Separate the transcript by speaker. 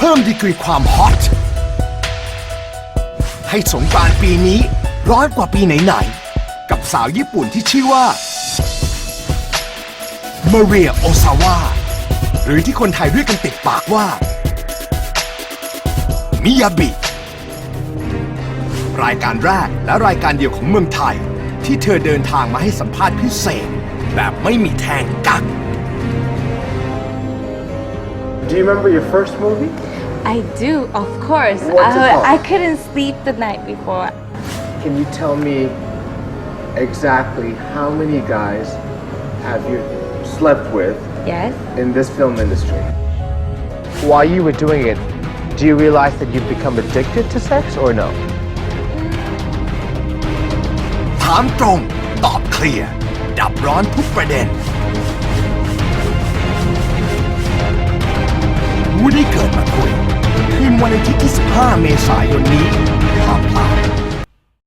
Speaker 1: เพิ่มดีกรีความฮอตให้สงกรานต์ปีนี้ร้อนกว่าปีไหนๆ กับสาวญี่ปุ่นที่ชื่อว่ามาเรียโอซาวะหรือที่คนไทยเรียกกันติดปากว่า มิยาบิ รายการแรกและรายการเดียวของเมืองไทย ที่เธอเดินทางมาให้สัมภาษณ์พิเศษ แบบไม่มีแทงกัก
Speaker 2: Do you remember your first movie?
Speaker 3: I do, of course.
Speaker 2: What's it
Speaker 3: I,
Speaker 2: called?
Speaker 3: I couldn't sleep the night before.
Speaker 2: Can you tell me exactly how many guys have you slept with
Speaker 3: Yes.
Speaker 2: in this film industry? While you were doing it, do you realize that you've become addicted to sex or no?
Speaker 1: ถามตรง ตอบเคลียร์ ดับร้อนทุกประเด็นวูดดี้เกิดมาคุย คืน วันอาทิตย์ที่ 15 เมษายนนี้ห้ามพลาด